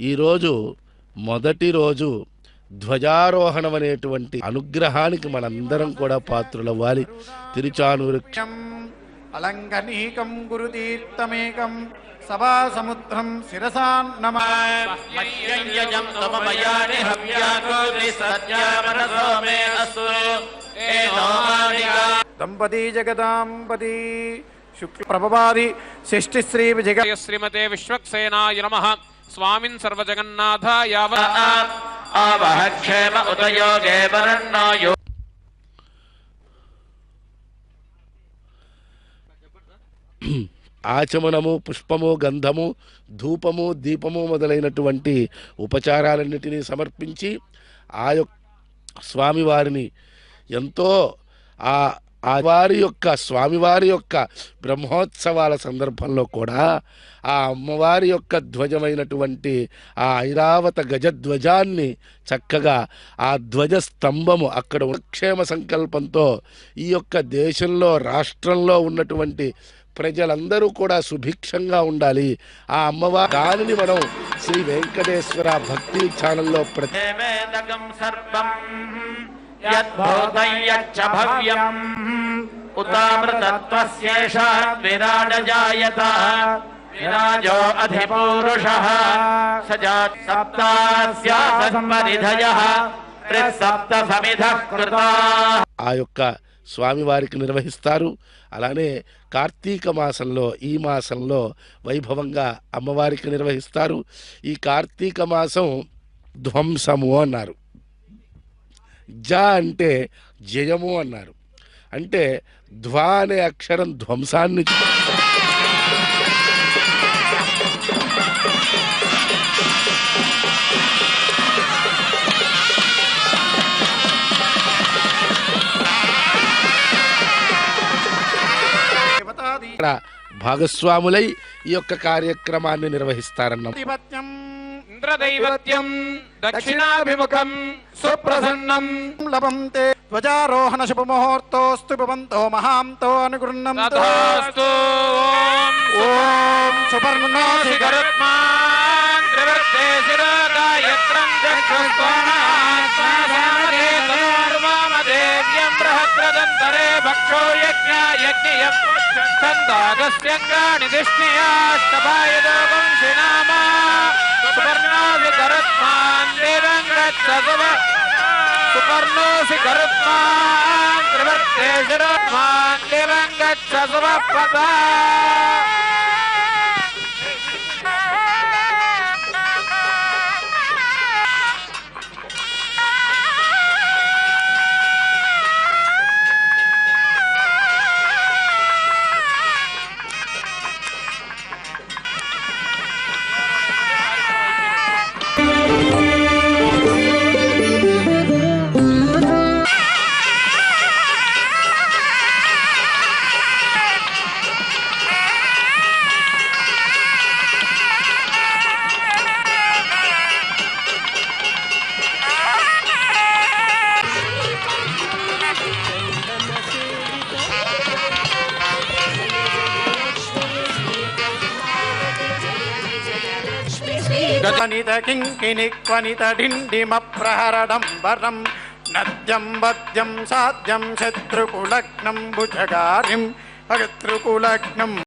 ఈరోజు మొదటి రోజు ధ్వజారోహణం అనేటువంటి అనుగ్రహానికి మనందరం కూడా పాత్రులవ్వాలి. తిరుచానూరు వృక్షం అలంకనీకం హవ్యాకృతి సత్యామనసో మే అస్తు. దంపతి జగదాంపతి శుక్ల ప్రభవాది షష్ఠిశ్రీ విజయ జయ శ్రీమతే విశ్వక్సేనాయ నమ. స్వామిన్ సర్వజగన్నాథ ఆచమనము పుష్పము గంధము ధూపము దీపము మొదలైనటువంటి ఉపచారాలన్నిటినీ సమర్పించి ఆ యొక్క స్వామివారిని ఎంతో ఆ ఆ వారి యొక్క స్వామివారి యొక్క బ్రహ్మోత్సవాల సందర్భంలో కూడా ఆ అమ్మవారి యొక్క ధ్వజమైనటువంటి ఆ ఐరావత గజధ్వజాన్ని చక్కగా ఆ ధ్వజ స్తంభము అక్కడ ఉన్న క్షేమ సంకల్పంతో ఈ యొక్క దేశంలో రాష్ట్రంలో ఉన్నటువంటి ప్రజలందరూ కూడా సుభిక్షంగా ఉండాలి. ఆ అమ్మవారి దానిని మనం శ్రీ వెంకటేశ్వర భక్తి ఛానల్లో ప్రతి వేదకం భవ్యం ఉతామృతత్వస్యేషాద్ విరాడ జాయత విరాజో అధిపూరుషः సజాత్ సమిధః ఆ యొక్క స్వామివారికి నిర్వహిస్తారు. అలానే కార్తీక మాసంలో ఈ మాసంలో వైభవంగా అమ్మవారికి నిర్వహిస్తారు. ఈ కార్తీక మాసం ధ్వంసము అన్నారు. జ అంటే జయము అన్నారు. అంటే ధ్వ అనే అక్షరం ధ్వంసాన్ని భాగస్వాములై ఈ యొక్క కార్యక్రమాన్ని నిర్వహిస్తారన్న इन्द्रदैवत्यम् दक्षिणाभिमुखम् सुप्रसन्नम्। लभन्ते। ध्वजारोहण शुभमुहूर्तोऽस्तु भवन्तो महान्तो अनुगृह्णम् ॐ सुपर्णोत्मायत्र तदन्तरे भक्षो यज्ञायज्ञयम् छन्दागस्यङ्गाणिदिष्णयाष्टभायदोगंशिनामा सुपर्णासि करत्मान् देवङ्गत्सव सुपर्णोऽसि करत्मान् त्रिवर्तेशिरत्मान् देवङ्गत्सव पदा क्वनितकिङ्किणि क्वनितडिण्डिमप्रहरणं वरं नद्यं वद्यं साध्यं शत्रुकुलग्नं भुजगारिं भक्तृकुलघ्नम्